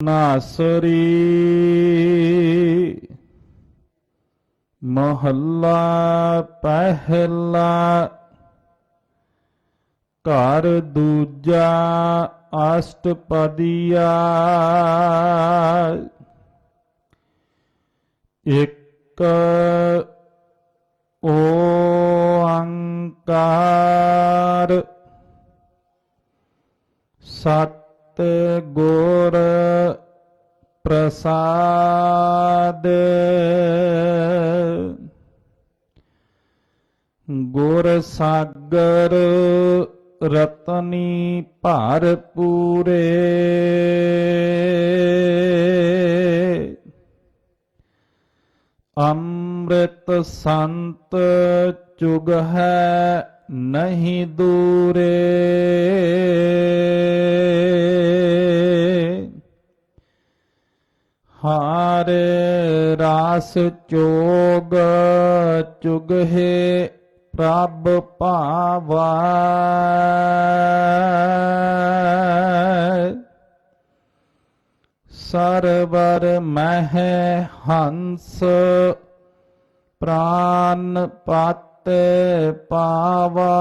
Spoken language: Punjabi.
ਨਾਸਰੀ ਮਹੱਲਾ ਪਹਿਲਾ ਘਰ ਦੂਜਾ ਅਸ਼ਟਪਦੀਆ ਇੱਕ ਓੰਕਾਰ ਸਤ ਗੁਰ ਪ੍ਰਸਾਦ। ਗੁਰ ਸਾਗਰ ਰਤਨੀ ਭਰ ਪੂਰੇ। ਅੰਮ੍ਰਿਤ ਸੰਤ ਚੁਗ ਹੈ ਨਹੀਂ ਦੂਰੇ। ਹਾਰ ਰਾਸ ਚੋਗ ਚੁਗਹਿ ਪ੍ਰਭ ਭਾਵਾ। ਸਰਵਰ ਮਹਿ ਹੰਸ ਪ੍ਰਾਨ ਪਾਤੇ ਪਾਵਾ।